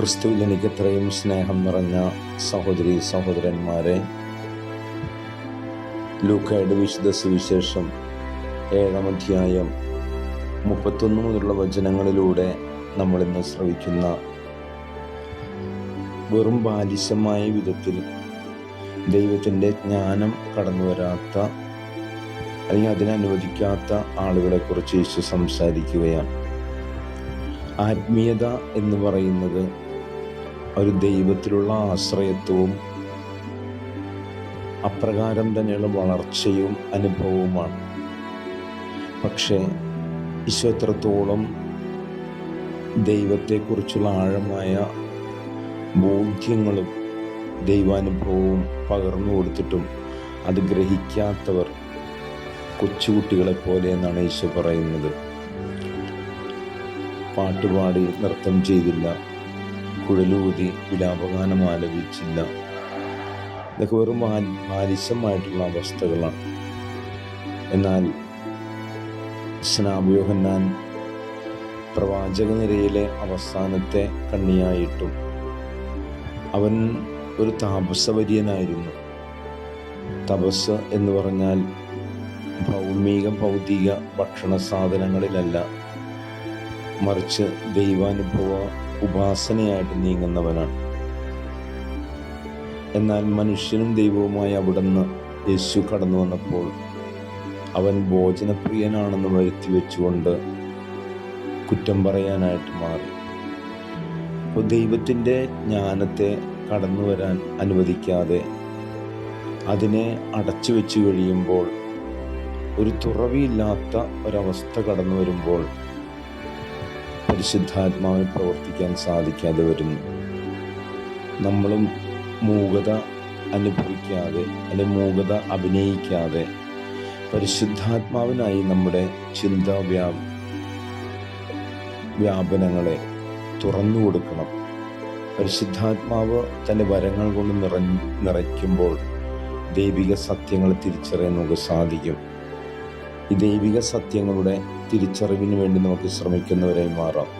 ക്രിസ്തുവിൽ എനിക്ക് എത്രയും സ്നേഹം നിറഞ്ഞ സഹോദരി സഹോദരന്മാരെ ലൂക്കയുടെ വിശുദ്ധ സുവിശേഷം ഏഴാം അധ്യായം മുപ്പത്തൊന്ന് മുതലുള്ള വചനങ്ങളിലൂടെ നമ്മൾ ഇന്ന് ശ്രവിക്കുന്ന വെറും ബാലിശമായ വിധത്തിൽ ദൈവത്തിന്റെ ജ്ഞാനം കടന്നു വരാത്ത അല്ലെങ്കിൽ അതിനനുവദിക്കാത്ത ആളുകളെക്കുറിച്ച് യേശു സംസാരിക്കുകയാണ്. ആത്മീയത എന്ന് പറയുന്നത് ഒരു ദൈവത്തിലുള്ള ആശ്രയത്വവും അപ്രകാരം തന്നെയുള്ള വളർച്ചയും അനുഭവവുമാണ്. പക്ഷേ ഈശോ ദൈവത്തെക്കുറിച്ചുള്ള ആഴമായ ബോധ്യങ്ങളും ദൈവാനുഭവവും പകർന്നു കൊടുത്തിട്ടും അത് ഗ്രഹിക്കാത്തവർ കൊച്ചുകുട്ടികളെ പോലെ എന്നാണ് ഈശോ പറയുന്നത്. പാട്ടുപാടി നൃത്തം ചെയ്തില്ല. കുഴലൂതി വിലാപഗാനം ആലപിച്ചില്ല. ഇതൊക്കെ വെറും ബാലിശമായിട്ടുള്ള അവസ്ഥകളാണ്. എന്നാൽ സ്നാപയോഹന്നാൻ പ്രവാചക നിരയിലെ അവസാനത്തെ കണ്ണിയായിട്ടും അവൻ ഒരു താപസവര്യനായിരുന്നു. തപസ് എന്ന് പറഞ്ഞാൽ ഭൗമിക ഭൗതിക ഭക്ഷണ സാധനങ്ങളിലല്ല മറിച്ച് ദൈവാനുഭവ ഉപാസനയായിട്ട് നീങ്ങുന്നവനാണ്. എന്നാൽ മനുഷ്യനും ദൈവവുമായി അവിടുന്ന് യേശു കടന്നു വന്നപ്പോൾ അവൻ ഭോജനപ്രിയനാണെന്ന് വരുത്തി വെച്ചുകൊണ്ട് കുറ്റം പറയാനായിട്ട് മാറി. അപ്പോൾ ദൈവത്തിന്റെ ജ്ഞാനത്തെ കടന്നു വരാൻ അനുവദിക്കാതെ അതിനെ അടച്ചു വെച്ച് കഴിയുമ്പോൾ ഒരു തുറവിയില്ലാത്ത ഒരവസ്ഥ കടന്നു വരുമ്പോൾ പരിശുദ്ധാത്മാവിന് പ്രവർത്തിക്കാൻ സാധിക്കാതെ വരുന്നു നമ്മളും മൂകത അനുഭവിക്കാതെ അല്ലെ മൂകത അഭിനയിക്കാതെ പരിശുദ്ധാത്മാവിനായി നമ്മുടെ ചിന്താ വ്യാ വ്യാപനങ്ങളെ തുറന്നു കൊടുക്കണം. പരിശുദ്ധാത്മാവ് തന്റെ വരങ്ങൾ കൊണ്ട് നിറ നിറയ്ക്കുമ്പോൾ ദൈവിക സത്യങ്ങൾ തിരിച്ചറിയാൻ നമുക്ക് സാധിക്കും. ഈ ദൈവിക സത്യങ്ങളുടെ തിരിച്ചറിവിന് വേണ്ടി നമുക്ക് ശ്രമിക്കുന്നവരായി മാറാം.